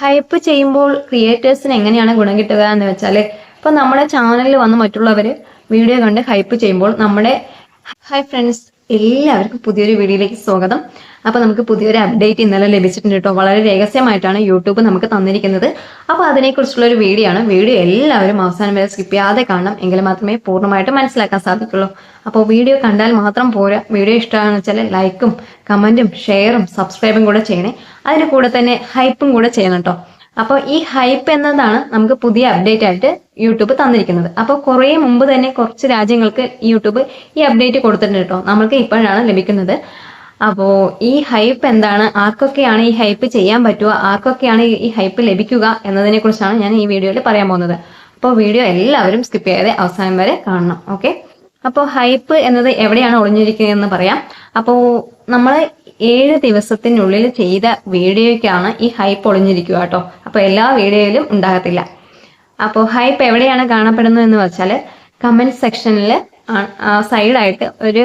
Hype ചെയ്യുമ്പോൾ ക്രിയേറ്റേഴ്സിന് എങ്ങനെയാണ് ഗുണം കിട്ടുക എന്ന് വെച്ചാൽ ഇപ്പൊ നമ്മുടെ ചാനലിൽ വന്ന് മറ്റുള്ളവർ വീഡിയോ കണ്ട് ഹൈപ്പ് ചെയ്യുമ്പോൾ നമ്മുടെ ഹൈ ഫ്രണ്ട്സ് എല്ലാവർക്കും പുതിയൊരു വീഡിയോയിലേക്ക് സ്വാഗതം. അപ്പൊ നമുക്ക് പുതിയൊരു അപ്ഡേറ്റ് ഇന്നലെ ലഭിച്ചിട്ടുണ്ട് കേട്ടോ. വളരെ രഹസ്യമായിട്ടാണ് യൂട്യൂബ് നമുക്ക് തന്നിരിക്കുന്നത്. അപ്പോൾ അതിനെക്കുറിച്ചുള്ള ഒരു വീഡിയോ ആണ്. വീഡിയോ എല്ലാവരും അവസാനം വരെ സ്കിപ്പ് ചെയ്യാതെ കാണണം. എങ്കിൽ മാത്രമേ പൂർണമായിട്ട് മനസ്സിലാക്കാൻ സാധിക്കുള്ളൂ. അപ്പോൾ വീഡിയോ കണ്ടാൽ മാത്രം പോരാ. വീഡിയോ ഇഷ്ടമാണെന്ന് വെച്ചാൽ ലൈക്കും കമന്റും ഷെയറും സബ്സ്ക്രൈബും കൂടെ ചെയ്യണേ. അതിന് കൂടെ തന്നെ ഹൈപ്പും കൂടെ ചെയ്യണം കേട്ടോ അപ്പോൾ ഈ ഹൈപ്പ് എന്നതാണ് നമുക്ക് പുതിയ അപ്ഡേറ്റ് ആയിട്ട് യൂട്യൂബ് തന്നിരിക്കുന്നത്. അപ്പോൾ കുറേ മുമ്പ് തന്നെ കുറച്ച് രാജ്യങ്ങൾക്ക് യൂട്യൂബ് ഈ അപ്ഡേറ്റ് കൊടുത്തിട്ടുണ്ട് കേട്ടോ നമുക്ക് ഇപ്പോഴാണ് ലഭിക്കുന്നത്. അപ്പോൾ ഈ ഹൈപ്പ് എന്താണ്? ആർക്കൊക്കെയാണ് ഈ ഹൈപ്പ് ചെയ്യാൻ പറ്റുക? ആർക്കൊക്കെയാണ് ഈ ഹൈപ്പ് ലഭിക്കുക എന്നതിനെ കുറിച്ചാണ് ഞാൻ ഈ വീഡിയോയിൽ പറയാൻ പോകുന്നത്. അപ്പോൾ വീഡിയോ എല്ലാവരും സ്കിപ്പ് ചെയ്യാതെ അവസാനം വരെ കാണണം. ഓക്കെ അപ്പോൾ ഹൈപ്പ് എന്നത് എവിടെയാണ് ഒളിഞ്ഞിരിക്കുന്നതെന്ന് പറയാം. അപ്പോൾ നമ്മൾ ഏഴ് ദിവസത്തിനുള്ളിൽ ചെയ്ത വീഡിയോയ്ക്കാണ് ഈ ഹൈപ്പ് ഒളിഞ്ഞിരിക്കുക കേട്ടോ. അപ്പോൾ എല്ലാ വീഡിയോയിലും ഉണ്ടാകത്തില്ല. അപ്പോൾ ഹൈപ്പ് എവിടെയാണ് കാണപ്പെടുന്നത് എന്ന് വെച്ചാൽ കമന്റ് സെക്ഷനിൽ സൈഡായിട്ട് ഒരു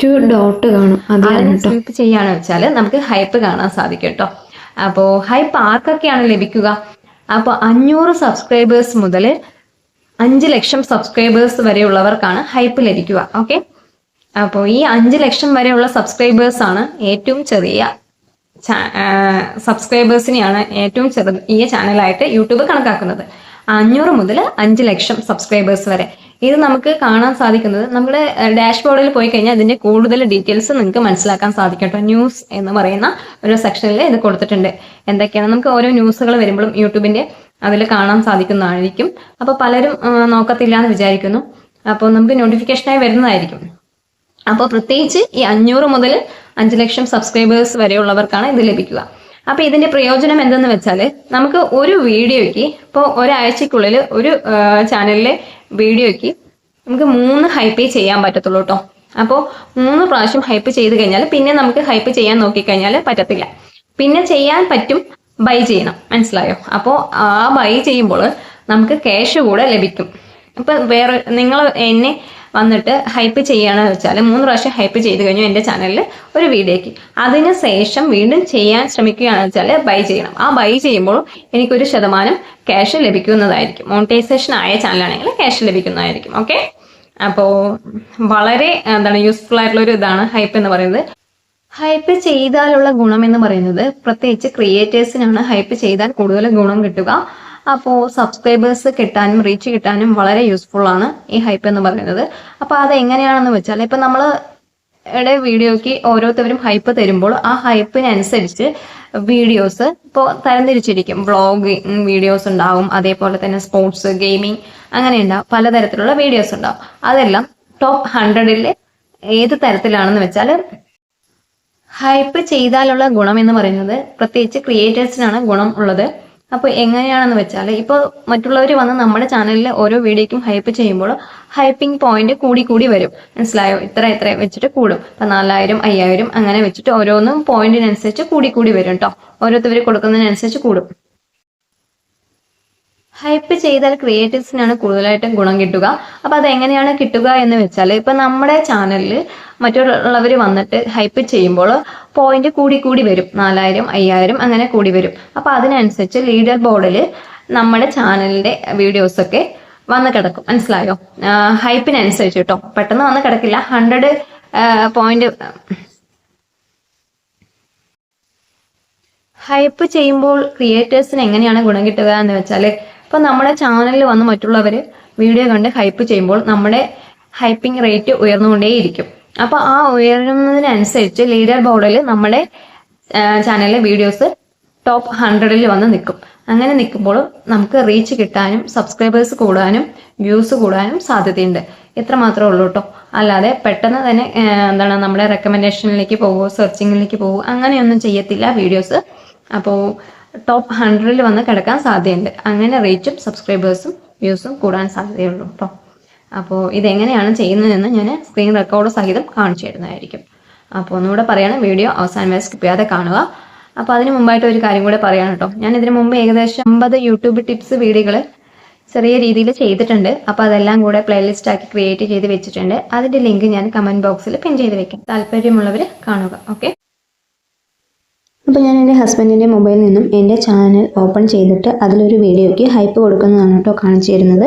ടു ഡോട്ട് കാണും. അതിൽ ക്ലിക്ക് ചെയ്യാന്ന് വെച്ചാൽ നമുക്ക് ഹൈപ്പ് കാണാൻ സാധിക്കും കേട്ടോ. അപ്പോൾ ഹൈപ്പ് ആർക്കൊക്കെയാണ് ലഭിക്കുക? അപ്പോൾ അഞ്ഞൂറ് സബ്സ്ക്രൈബേഴ്സ് മുതൽ അഞ്ച് ലക്ഷം സബ്സ്ക്രൈബേഴ്സ് വരെയുള്ളവർക്കാണ് ഹൈപ്പ് ലഭിക്കുക ഓക്കെ അപ്പോൾ ഈ അഞ്ച് ലക്ഷം വരെയുള്ള സബ്സ്ക്രൈബേഴ്സ് ആണ് ഏറ്റവും ചെറിയ സബ്സ്ക്രൈബേഴ്സിനെയാണ് ഏറ്റവും ചെറിയ ചാനലായിട്ട് യൂട്യൂബ് കണക്കാക്കുന്നത്. അഞ്ഞൂറ് മുതൽ അഞ്ച് ലക്ഷം സബ്സ്ക്രൈബേഴ്സ് വരെ. ഇത് നമുക്ക് കാണാൻ സാധിക്കുന്നത് നമ്മുടെ ഡാഷ്ബോർഡിൽ പോയി കഴിഞ്ഞാൽ ഇതിന്റെ കൂടുതൽ ഡീറ്റെയിൽസ് നിങ്ങൾക്ക് മനസ്സിലാക്കാൻ സാധിക്കും കേട്ടോ ന്യൂസ് എന്ന് പറയുന്ന ഒരു സെക്ഷനിൽ ഇത് കൊടുത്തിട്ടുണ്ട്. എന്തൊക്കെയാണ്? നമുക്ക് ഓരോ ന്യൂസുകൾ വരുമ്പോഴും യൂട്യൂബിന്റെ അതിൽ കാണാൻ സാധിക്കുന്നതായിരിക്കും. അപ്പോൾ പലരും നോക്കത്തില്ല എന്ന് വിചാരിക്കുന്നു. അപ്പോൾ നമുക്ക് നോട്ടിഫിക്കേഷനായി വരുന്നതായിരിക്കും. അപ്പോൾ പ്രത്യേകിച്ച് ഈ അഞ്ഞൂറ് മുതൽ അഞ്ച് ലക്ഷം സബ്സ്ക്രൈബേഴ്സ് വരെയുള്ളവർക്കാണ് ഇത് ലഭിക്കുക. അപ്പോൾ ഇതിന്റെ പ്രയോജനം എന്തെന്ന് വെച്ചാൽ നമുക്ക് ഒരു വീഡിയോയ്ക്ക് ഇപ്പോൾ ഒരാഴ്ചക്കുള്ളിൽ ഒരു ചാനലിലെ വീഡിയോയ്ക്ക് നമുക്ക് മൂന്ന് ഹൈപ്പ് ചെയ്യാൻ പറ്റത്തുള്ളൂ കേട്ടോ അപ്പോൾ മൂന്ന് പ്രാവശ്യം ഹൈപ്പ് ചെയ്ത് കഴിഞ്ഞാൽ പിന്നെ നമുക്ക് ഹൈപ്പ് ചെയ്യാൻ നോക്കിക്കഴിഞ്ഞാൽ പറ്റത്തില്ല. പിന്നെ ചെയ്യാൻ പറ്റും ബൈ ചെയ്യണം. മനസ്സിലായോ? അപ്പോൾ ആ ബൈ ചെയ്യുമ്പോൾ നമുക്ക് ക്യാഷ് കൂടെ ലഭിക്കും. ഇപ്പം വേറെ നിങ്ങൾ എന്നെ വന്നിട്ട് ഹൈപ്പ് ചെയ്യുകയാണെന്ന് വെച്ചാൽ മൂന്ന് പ്രാവശ്യം ഹൈപ്പ് ചെയ്ത് കഴിഞ്ഞു എന്റെ ചാനലിൽ ഒരു വീഡിയോയ്ക്ക്. അതിന് ശേഷം വീണ്ടും ചെയ്യാൻ ശ്രമിക്കുകയാണെന്ന് വെച്ചാൽ ബൈ ചെയ്യണം. ആ ബൈ ചെയ്യുമ്പോൾ എനിക്കൊരു ശതമാനം ക്യാഷ് ലഭിക്കുന്നതായിരിക്കും. മോണിറ്റൈസേഷൻ ആയ ചാനലാണെങ്കിൽ ക്യാഷ് ലഭിക്കുന്നതായിരിക്കും. ഓക്കെ അപ്പോൾ വളരെ എന്താണ് യൂസ്ഫുൾ ആയിട്ടുള്ള ഒരു ഇതാണ് ഹൈപ്പ് എന്ന് പറയുന്നത്. ഹൈപ്പ് ചെയ്താലുള്ള ഗുണം എന്ന് പറയുന്നത് പ്രത്യേകിച്ച് ക്രിയേറ്റേഴ്സിനാണ് ഹൈപ്പ് ചെയ്താൽ കൂടുതൽ ഗുണം കിട്ടുക. അപ്പോൾ സബ്സ്ക്രൈബേഴ്സ് കിട്ടാനും റീച്ച് കിട്ടാനും വളരെ യൂസ്ഫുൾ ആണ് ഈ ഹൈപ്പ് എന്ന് പറയുന്നത്. അപ്പോൾ അത് എങ്ങനെയാണെന്ന് വെച്ചാൽ ഇപ്പം നമ്മൾ യുടെ വീഡിയോയ്ക്ക് ഓരോരുത്തരും ഹൈപ്പ് തരുമ്പോൾ ആ ഹൈപ്പിനനുസരിച്ച് വീഡിയോസ് ഇപ്പോൾ തരംതിരിച്ചിരിക്കും. വ്ളോഗ് വീഡിയോസ് ഉണ്ടാവും അതേപോലെ തന്നെ സ്പോർട്സ് ഗെയിമിംഗ് അങ്ങനെ ഉണ്ടാവും. പലതരത്തിലുള്ള വീഡിയോസ് ഉണ്ടാവും. അതെല്ലാം ടോപ്പ് ഹൺഡ്രഡിൽ ഏത് തരത്തിലാണെന്ന് വെച്ചാൽ ഹൈപ്പ് ചെയ്താലുള്ള ഗുണം എന്ന് പറയുന്നത് പ്രത്യേകിച്ച് ക്രിയേറ്റേഴ്സിനാണ് ഗുണം ഉള്ളത്. അപ്പോൾ എങ്ങനെയാണെന്ന് വെച്ചാൽ ഇപ്പോൾ മറ്റുള്ളവർ വന്ന് നമ്മുടെ ചാനലിൽ ഓരോ വീഡിയോയ്ക്കും ഹൈപ്പ് ചെയ്യുമ്പോൾ ഹൈപ്പിംഗ് പോയിന്റ് കൂടി കൂടി വരും. മനസ്സിലായോ? ഇത്ര ഇത്ര വെച്ചിട്ട് കൂടും. ഇപ്പം നാലായിരം അയ്യായിരം അങ്ങനെ വെച്ചിട്ട് ഓരോന്നും പോയിന്റിനനുസരിച്ച് കൂടി കൂടി വരും കേട്ടോ ഓരോരുത്തർ കൊടുക്കുന്നതിനനുസരിച്ച് കൂടും. ഹൈപ്പ് ചെയ്താൽ ക്രിയേറ്റീവ്സിനാണ് കൂടുതലായിട്ടും ഗുണം കിട്ടുക. അപ്പൊ അത് എങ്ങനെയാണ് കിട്ടുക എന്ന് വെച്ചാൽ ഇപ്പൊ നമ്മുടെ ചാനലിൽ മറ്റുള്ളവർ വന്നിട്ട് ഹൈപ്പ് ചെയ്യുമ്പോൾ പോയിന്റ് കൂടി കൂടി വരും. നാലായിരം അയ്യായിരം അങ്ങനെ കൂടി വരും. അപ്പൊ അതിനനുസരിച്ച് ലീഡർ ബോർഡിൽ നമ്മുടെ ചാനലിന്റെ വീഡിയോസൊക്കെ വന്ന് കിടക്കും. മനസ്സിലായോ? ഹൈപ്പിനനുസരിച്ച് കേട്ടോ പെട്ടെന്ന് വന്ന് കിടക്കില്ല. ഹൺഡ്രഡ് പോയിന്റ് ഹൈപ്പ് ചെയ്യുമ്പോൾ ക്രിയേറ്റേഴ്സിന് എങ്ങനെയാണ് ഗുണം കിട്ടുക എന്ന് വെച്ചാൽ ഇപ്പൊ നമ്മുടെ ചാനലിൽ വന്ന് മറ്റുള്ളവർ വീഡിയോ കണ്ട് ഹൈപ്പ് ചെയ്യുമ്പോൾ നമ്മുടെ ഹൈപ്പിംഗ് റേറ്റ് ഉയർന്നുകൊണ്ടേയിരിക്കും. അപ്പോൾ ആ ഉയരുന്നതിനനുസരിച്ച് ലീഡർ ബോർഡിൽ നമ്മുടെ ചാനലിലെ വീഡിയോസ് ടോപ്പ് ഹൺഡ്രഡിൽ വന്ന് നിൽക്കും. അങ്ങനെ നിൽക്കുമ്പോൾ നമുക്ക് റീച്ച് കിട്ടാനും സബ്സ്ക്രൈബേഴ്സ് കൂടാനും വ്യൂസ് കൂടാനും സാധ്യതയുണ്ട്. ഇത്ര മാത്രമേ ഉള്ളൂ കേട്ടോ അല്ലാതെ പെട്ടെന്ന് തന്നെ എന്താണ് നമ്മുടെ റെക്കമെൻഡേഷനിലേക്ക് പോകുമോ സെർച്ചിങ്ങിലേക്ക് പോകുമോ അങ്ങനെയൊന്നും ചെയ്യത്തില്ല വീഡിയോസ് അപ്പോൾ ടോപ്പ് ഹൺഡ്രഡിൽ വന്ന് കിടക്കാൻ സാധ്യതയുണ്ട്. അങ്ങനെ റീച്ചും സബ്സ്ക്രൈബേഴ്സും വ്യൂസും കൂടാൻ സാധ്യതയുള്ളൂ കേട്ടോ അപ്പോൾ ഇതെങ്ങനെയാണ് ചെയ്യുന്നതെന്ന് ഞാൻ സ്ക്രീൻ റെക്കോർഡ് സഹിതം കാണിച്ചു തരുന്നതായിരിക്കും. അപ്പോൾ ഒന്നുകൂടെ പറയാണ് വീഡിയോ അവസാനം വരെ സ്കിപ്പ് ചെയ്യാതെ കാണുക. അപ്പോൾ അതിന് മുമ്പായിട്ട് ഒരു കാര്യം കൂടെ പറയാണ് കേട്ടോ ഞാൻ ഇതിനു മുമ്പ് ഏകദേശം അമ്പത് യൂട്യൂബ് ടിപ്സ് വീഡിയോകൾ ചെറിയ രീതിയിൽ ചെയ്തിട്ടുണ്ട്. അപ്പോൾ അതെല്ലാം കൂടെ പ്ലേലിസ്റ്റ് ആക്കി ക്രിയേറ്റ് ചെയ്ത് വെച്ചിട്ടുണ്ട്. അതിന്റെ ലിങ്ക് ഞാൻ കമന്റ് ബോക്സിൽ പിൻ ചെയ്ത് വെക്കാം. താല്പര്യമുള്ളവർ കാണുക. ഓക്കെ അപ്പോൾ ഞാൻ എന്റെ ഹസ്ബൻഡിന്റെ മൊബൈലിൽ നിന്നും എന്റെ ചാനൽ ഓപ്പൺ ചെയ്തിട്ട് അതിലൊരു വീഡിയോയ്ക്ക് ഹൈപ്പ് കൊടുക്കുന്നതാണ് കേട്ടോ കാണിച്ചു തരുന്നത്.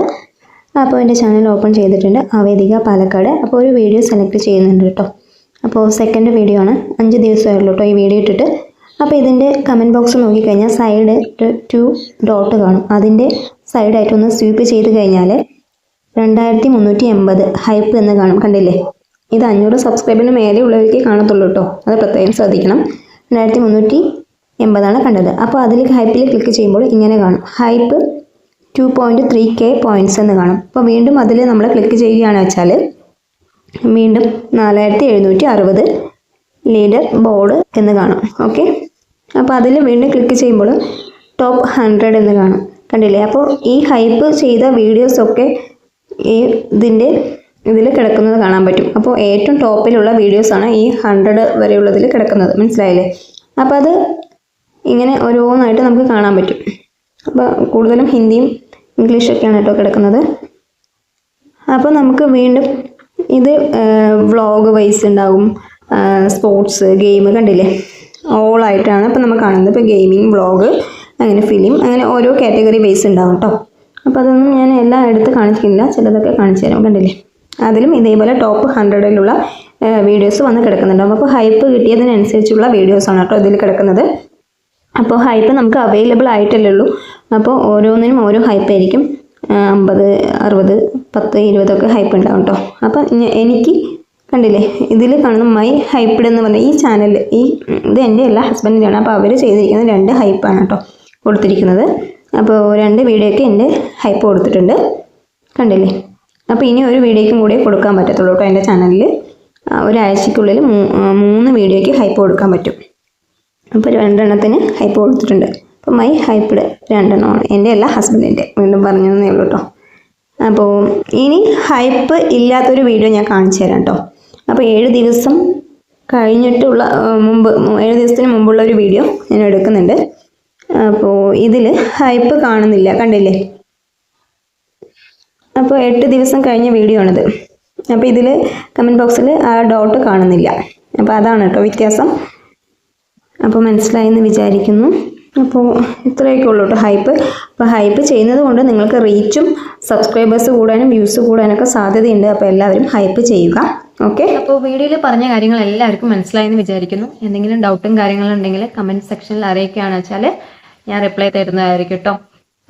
അപ്പോൾ എന്റെ ചാനൽ ഓപ്പൺ ചെയ്തിട്ടുണ്ട്. അവേദിക പാലക്കാട്. അപ്പോൾ ഒരു വീഡിയോ സെലക്ട് ചെയ്യുന്നുണ്ട് കേട്ടോ. അപ്പോൾ സെക്കൻഡ് വീഡിയോ ആണ്. അഞ്ച് ദിവസമായുള്ളൂ കേട്ടോ ഈ വീഡിയോ ഇട്ടിട്ട്. അപ്പോൾ ഇതിന്റെ കമന്റ് ബോക്സ് നോക്കിക്കഴിഞ്ഞാൽ സൈഡ് ടു ഡോട്ട് കാണും. അതിന്റെ സൈഡായിട്ട് ഒന്ന് സ്വീപ്പ് ചെയ്ത് കഴിഞ്ഞാൽ രണ്ടായിരത്തി മുന്നൂറ്റി എൺപത് ഹൈപ്പ് എന്ന് കാണും. കണ്ടില്ലേ? ഇത് അഞ്ഞൂറ് സബ്സ്ക്രൈബിന് മേലെ ഉള്ളവർക്ക് കാണത്തുള്ളൂ കേട്ടോ. അത് പ്രത്യേകം ശ്രദ്ധിക്കണം. രണ്ടായിരത്തി മുന്നൂറ്റി എൺപതാണ് കണ്ടത് അപ്പോൾ അതിൽ ഹൈപ്പിൽ ക്ലിക്ക് ചെയ്യുമ്പോൾ ഇങ്ങനെ കാണും. Hype two point three K points എന്ന് കാണും. അപ്പോൾ വീണ്ടും അതിൽ നമ്മൾ ക്ലിക്ക് ചെയ്യുകയാണ് വെച്ചാൽ വീണ്ടും നാലായിരത്തി എഴുന്നൂറ്റി അറുപത് ലീഡർ ബോർഡ് എന്ന് കാണും. ഓക്കെ അപ്പോൾ അതിൽ വീണ്ടും ക്ലിക്ക് ചെയ്യുമ്പോൾ ടോപ്പ് ഹൺഡ്രഡ് എന്ന് കാണും. കണ്ടില്ലേ? അപ്പോൾ ഈ ഹൈപ്പ് ചെയ്ത വീഡിയോസൊക്കെ ഈ ഇതിന്റെ ഇതിൽ കിടക്കുന്നത് കാണാൻ പറ്റും. അപ്പോൾ ഏറ്റവും ടോപ്പിലുള്ള വീഡിയോസാണ് ഈ ഹൺഡ്രഡ് വരെയുള്ളതിൽ കിടക്കുന്നത്. മനസ്സിലായില്ലേ? അപ്പോൾ അത് ഇങ്ങനെ ഓരോന്നായിട്ട് നമുക്ക് കാണാൻ പറ്റും. അപ്പോൾ കൂടുതലും ഹിന്ദിയും ഇംഗ്ലീഷൊക്കെയാണ് കേട്ടോ കിടക്കുന്നത്. അപ്പോൾ നമുക്ക് വീണ്ടും ഇത് വ്ളോഗ് വൈസ് ഉണ്ടാവും. സ്പോർട്സ് ഗെയിം കണ്ടില്ലേ? ഓൾ ആയിട്ടാണ് അപ്പോൾ നമ്മൾ കാണുന്നത്. ഇപ്പോൾ ഗെയിമിംഗ് വ്ളോഗ് അങ്ങനെ ഫിലിം അങ്ങനെ ഓരോ കാറ്റഗറി വൈസ് ഉണ്ടാവും കേട്ടോ. അപ്പോൾ അതൊന്നും ഞാൻ എല്ലാം എടുത്ത് കാണിക്കുന്നില്ല. ചിലതൊക്കെ കാണിച്ചു തരാം. കണ്ടില്ലേ? അതിലും ഇതേപോലെ ടോപ്പ് ഹൺഡ്രഡിലുള്ള വീഡിയോസ് വന്ന് കിടക്കുന്നുണ്ടാവും അപ്പോൾ ഹൈപ്പ് കിട്ടിയതിനനുസരിച്ചുള്ള വീഡിയോസാണ് കേട്ടോ ഇതിൽ കിടക്കുന്നത്. അപ്പോൾ ഹൈപ്പ് നമുക്ക് അവൈലബിൾ ആയിട്ടല്ലേ ഉള്ളൂ. അപ്പോൾ ഓരോന്നിനും ഓരോ ഹൈപ്പ് ആയിരിക്കും. അമ്പത് അറുപത് പത്ത് ഇരുപതൊക്കെ ഹൈപ്പ് ഉണ്ടാവും കേട്ടോ. അപ്പം എനിക്ക് കണ്ടില്ലേ ഇതിൽ കാണുന്ന മൈ ഹൈപ്പിഡ് എന്ന് പറഞ്ഞ ഈ ചാനൽ ഈ ഇത് എന്റെ എല്ലാ ഹസ്ബൻഡിന്റെയാണ് അപ്പോൾ അവർ ചെയ്തിരിക്കുന്നത് രണ്ട് ഹൈപ്പാണ് കേട്ടോ കൊടുത്തിരിക്കുന്നത്. അപ്പോൾ രണ്ട് വീഡിയോയ്ക്ക് എന്റെ ഹൈപ്പ് കൊടുത്തിട്ടുണ്ട്. കണ്ടില്ലേ? അപ്പോൾ ഇനി ഒരു വീഡിയോയ്ക്കും കൂടി കൊടുക്കാൻ പറ്റത്തുള്ളൂ കേട്ടോ എന്റെ ചാനലിൽ ഒരാഴ്ചയ്ക്കുള്ളിൽ മൂന്ന് വീഡിയോയ്ക്ക് ഹൈപ്പ് കൊടുക്കാൻ പറ്റും. അപ്പോൾ രണ്ടെണ്ണത്തിന് ഹൈപ്പ് കൊടുത്തിട്ടുണ്ട്. അപ്പോൾ മൈ ഹൈപ്പിഡ് രണ്ടെണ്ണമാണ്. എന്റെ അല്ല ഹസ്ബൻഡിന്റെ. വീണ്ടും പറഞ്ഞതേ ഉള്ളൂ കേട്ടോ. അപ്പോൾ ഇനി ഹൈപ്പ് ഇല്ലാത്തൊരു വീഡിയോ ഞാൻ കാണിച്ചു തരാം കേട്ടോ. അപ്പോൾ ഏഴ് ദിവസം കഴിഞ്ഞിട്ടുള്ള മുമ്പ് ഏഴ് ദിവസത്തിന് മുമ്പുള്ള ഒരു വീഡിയോ ഞാൻ എടുക്കുന്നുണ്ട്. അപ്പോൾ ഇതിൽ ഹൈപ്പ് കാണുന്നില്ല. കണ്ടില്ലേ? അപ്പോൾ എട്ട് ദിവസം കഴിഞ്ഞ വീഡിയോ ആണിത്. അപ്പോൾ ഇതിൽ കമന്റ് ബോക്സിൽ ആ ഡോട്ട് കാണുന്നില്ല. അപ്പോൾ അതാണ് കേട്ടോ വ്യത്യാസം. അപ്പോൾ മനസ്സിലായെന്ന് വിചാരിക്കുന്നു. അപ്പോൾ ഇത്രയൊക്കെ ഉള്ളൂ കേട്ടോ ഹൈപ്പ്. അപ്പോൾ ഹൈപ്പ് ചെയ്യുന്നത് കൊണ്ട് നിങ്ങൾക്ക് റീച്ചും സബ്സ്ക്രൈബേഴ്സ് കൂടാനും വ്യൂസ് കൂടാനൊക്കെ സാധ്യതയുണ്ട്. അപ്പോൾ എല്ലാവരും ഹൈപ്പ് ചെയ്യുക. ഓക്കെ? അപ്പോൾ വീഡിയോയിൽ പറഞ്ഞ കാര്യങ്ങൾ എല്ലാവർക്കും മനസ്സിലായെന്ന് വിചാരിക്കുന്നു. എന്തെങ്കിലും ഡൗട്ടും കാര്യങ്ങളും ഉണ്ടെങ്കിൽ കമന്റ് സെക്ഷനിൽ അറിയിക്കുകയാണെന്ന് വെച്ചാൽ ഞാൻ റിപ്ലൈ തരുന്നതായിരിക്കും കേട്ടോ.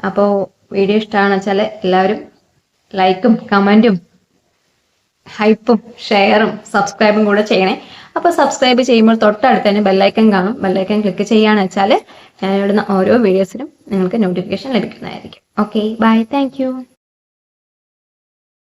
അപ്പോൾ വീഡിയോ ഇഷ്ടമാണെന്ന് വെച്ചാൽ എല്ലാവരും ലൈക്കും കമന്റും ഹൈപ്പും ഷെയറും സബ്സ്ക്രൈബും കൂടെ ചെയ്യണേ. അപ്പോൾ സബ്സ്ക്രൈബ് ചെയ്യുമ്പോൾ തൊട്ടടുത്ത് തന്നെ ബെല്ലൈക്കൺ കാണും. ബെല്ലൈക്കൺ ക്ലിക്ക് ചെയ്യുകയാണെന്ന് വെച്ചാൽ ഞാൻ ഇടുന്ന ഓരോ വീഡിയോസിനും നിങ്ങൾക്ക് നോട്ടിഫിക്കേഷൻ ലഭിക്കുന്നതായിരിക്കും. Okay bye thank